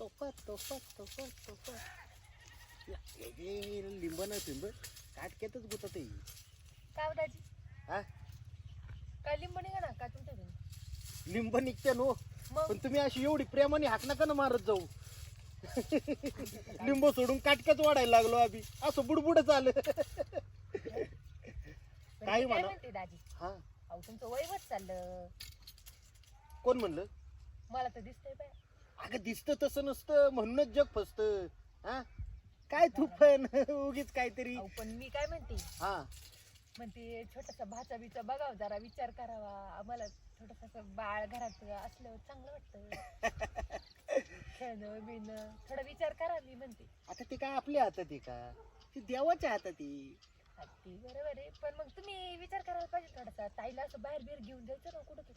तोफत तोफत तोफत तोफत लिंब न लिंब काटक्यातच गुतत आहे. काय हो दाजी? हा? काय लिंब निघा ना काय तुमच्या घरी? लिंब निघते नो. मग? पण तुम्ही अशी एवढी प्रेमाने हाक नका ना मारत जाऊ? लिंब सोडून काटक्यात वाढायला लागलो आम्ही. असं बुडबुडच आलं पण काय मी म्हणा? म्हणते दाजी? हा. अहो तुमचं वयवच चाललं. कोण म्हणलं? मला तर दिसतंय बाय. अगं दिसतं तसं नसतं. म्हणूनच जग फसत. हा? काय तू पण उगीच काहीतरी. अहो पण मी काय म्हणते? हा. म्हणते छोटासा भाचा बिचा बघाव जरा विचार करावा. आम्हाला छोटस बाळ घरात असल्यावर चांगलं वाटतं. खेळणं बिणं थोडा विचार करा मी म्हणते. आता ते काय आपल्या हातात आहे का? ती देवाच्या हातात आहे. ती बरोबर आहे. पण मग तुम्ही विचार करायला पाहिजे थोडासा. ताईला असं बाहेर बिर घेऊन जायचं ना कुठं.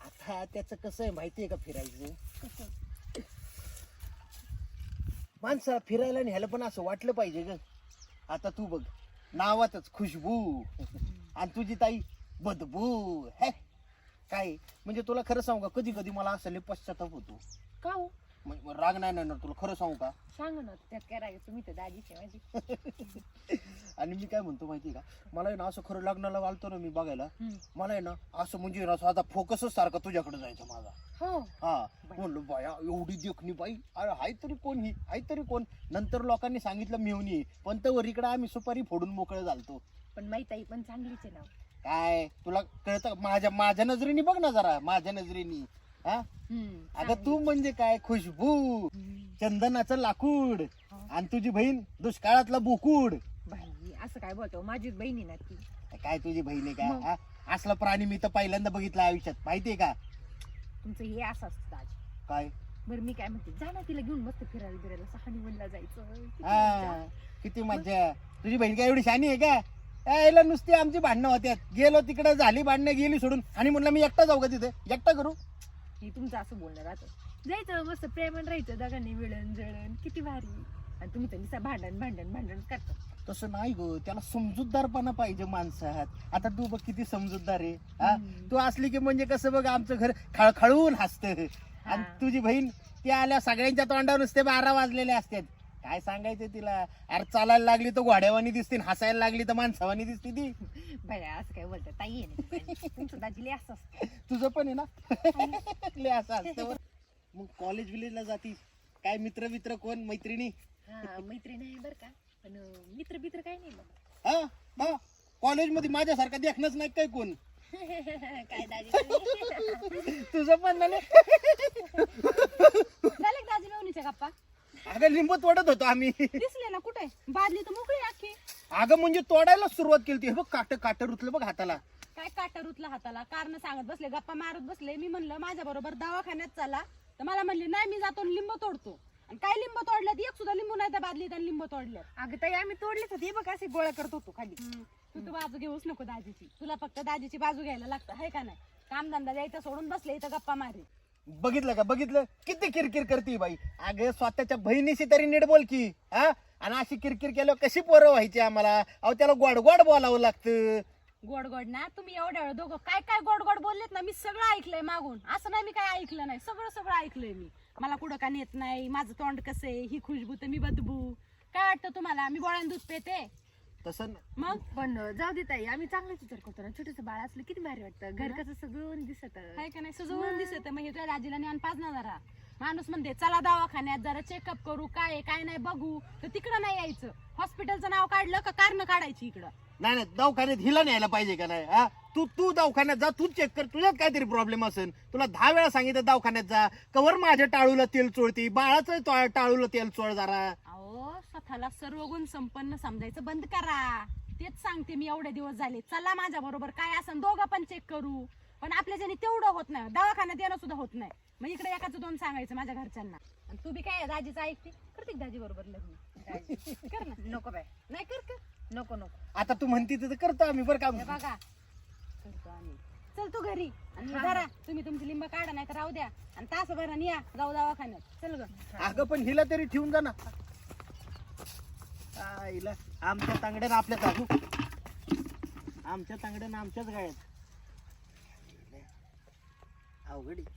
आता त्याचं कसं आहे माहितीये का फिरायचं? माणसा फिरायला न्यायला पण असं वाटलं पाहिजे ग. आता तू बघ नावातच खुशबू. आणि तुझी ताई बदबू. हे काय? म्हणजे तुला खरं सांगू का कधी कधी मला असं लय पश्चाताप होतो. का हो? मग राग नाही ना तुला खरं सांगू का? सांगा ना त्यात काय राग तुम्ही तर दाजीचे माझी. आणि मी काय म्हणतो माहितीये का? मला आहे ना असं खरं लग्नाला आलतो ना मी बघायला हम्म. मला आहे ना असं म्हणजे ना साधा फोकसच सारखा तुझ्याकडे जायचं माझा. हो. हा. म्हणलं बाया एवढी देखणी बाई अरे हाय तरी कोण ही? हाय तरी कोण? नंतर लोकांनी सांगितलं मिळवणी पण तर इकडे आम्ही सुपारी फोडून मोकळे झालतो. पण माई ताई पण चांगलीच आहे ना काय? तुला कळतं माझ्या माझ्या नजरेने बघ ना जरा माझ्या नजरेने. हा? अगं तू म्हणजे काय? खुशबू चंदनाचं लाकूड आणि तुझी बहीण दुष्काळातला बुकुड. बाई असं काय बोलतो? माझीच बहिणी ना ती. काय तुझी बहीण आहे मग? का हा? असला प्राणी मी तर पहिल्यांदा बघितला आयुष्यात. माहितीये का? तुमचं हे असं असतं काय? बरं मी काय म्हणते? जा ना तिला घेऊन मस्त फिरायला बिरायला. हनीमूनला जायचं. किती हा मज्जा. किती मज्जा. तुझी बहीण काय एवढी शानी आहे का? यायला नुसती आमची भांडणं होत्यात. गेलो तिकडे झाली भांडणं गेली सोडून. आणि म्हणलं मी एकटा जाऊ का तिथे? एकटा करू? हे तुमचं असं बोलणं राहतं. जायचं मस्त प्रेमान राहायचं दोघांनी मिळून जळण किती भारी. आणि तुम्ही तर नुसतं भांडण भांडण भांडण करता. तसं नाही गो. त्याला समजूतदारपणा पाहिजे माणसात. आता तू बघ किती समजूतदार आहे. हा. तू असली की म्हणजे कसं बघ आमचं घर खळखळून हसत. आणि. तुझी बहीण ती आल्या सगळ्यांच्या तोंडावर नुसते बारा वाजलेले असतात. काय सांगायचं तिला? अरे चालायला लागली तर घोड्यावानी दिसते आणि हसायला लागली तर माणसावानी दिसते ती. बया असं काय बोलतात ताई आहे ना ती पण. तुमचं दाजीले असं असतं. तुझं पण आहे ना? लय असं असतं बरं. मग कॉलेज विलेजला जातीस. काय मित्र मित्र कोण? मैत्रिणी? हा मैत्रीण आहे बरं का. पण मित्र बित्र काय नाही मग. हा? हा कॉलेजमध्ये माझ्यासारखा देखणंच नाही काय कोण? काय दाजी? तुझं पण ना का दाजी मेवणीच्या गप्पा अगं लिंब तोडत होतो आम्ही. दिसले ना कुठे? बादली तर मोकळी आखी. अगं म्हणजे तोडायला सुरुवात केली हे बघ काट काट रुतलं बघ हाताला. काय काटा रुतला हाताला? कारण सांगत बसले गप्पा मारत बसले. मी म्हणलं माझ्या बरोबर दवाखान्यात चला. तर मला म्हणले नाही मी जातो आणि लिंब तोडतो. आणि काय लिंब तोडल्यात? एक सुद्धा लिंबू नाही त्या बादलीत आणि लिंब तोडल्यात. अगं ताई आम्ही तोडलेच होते. हे बघ असे गोळा करत होतो खाली. तू तर बाजू घेऊच नको दाजीची. तुला फक्त दाजीची बाजू घ्यायला लागतं. आहे का नाही? कामधंदा द्यायचा सोडून बसले इथं गप्पा मारे. बघितलं का? बघितलं? किती किरकिर करते बाई. अगं स्वतःच्या बहिणीशी तरी नीट बोल की हा? आणि अशी किरकिर केल्यावर कशी पोरं व्हायची आम्हाला? अहो त्याला गोड गोड बोलावं लागतं. गोड गोड ना तुम्ही एवढ्या वेळ दोघं काय काय गोड गोड बोललेत ना मी सगळं ऐकलंय मागून. असं नाही मी काय ऐकलं नाही सगळं सगळं ऐकलंय मी. मला कुठं का नेत नाही माझं तोंड कसं आहे ही खुशबू तर मी बदबू. काय वाटतं तुम्हाला? मी गोळ्यान दूध पेते? तसं मग? पण जाऊ दे ताई आम्ही चांगलाच विचार करतो ना. छोटस बाळ असलं किती भारी वाटतं. घर कसं सगळं दिसत. काय का नाही? सजवून दिसत. मग हे तुझ्या दाजीला ज्ञान पाच ना जरा. माणूस म्हणते चला दवाखान्यात जरा चेकअप करू. काय आहे, काय नाही बघू. तर तिकडं नाही यायचं. हॉस्पिटलचं नाव काढलं का कारण काढायची इकडं? नाही नाही दवाखान्यात हिला न्यायला पाहिजे का नाही? हा? तू तू दवाखान्यात जा तू चेक कर. तुझ्यात काहीतरी प्रॉब्लेम असेल. तुला दहा वेळा सांगितलं दवाखान्यात जा. कवर माझ्या टाळूला तेल चोळती. बाळाचं टाळूला तेल चोळ जरा. अहो स्वतःला सर्व गुण संपन्न समजायचं. बंद करा. तेच सांगते मी एवढे दिवस झाले. चला माझ्या बरोबर काय असं दोघं पण चेक करू. पण आपल्या ज्याने तेवढं होत नाही दवाखान्यात येणं सुद्धा होत नाही. मग इकडे एकाचं दोन सांगायचं माझ्या घरच्यांना. आणि तू बी काय दाजीचं ऐकते? करते दाजी बरोबर लग्न. कर ना. नको बाय नाही कर का नको नको. आता तू म्हणती तर करतो आम्ही बरं हे का बघा. करतो आम्ही. चल तू घरी. आणि धरा. तुम्ही तुमची लिंब काढा नाही तर राहू द्या. आणि तास भरा या. जाऊ दवाखान्यात. चल ग. अगं पण हिला तरी ठेवून जा ना. आ, आमच्या तांगड्यानं आपल्या चालू आमच्या तांगड्यानं आमच्याच गायत अवघड आहे.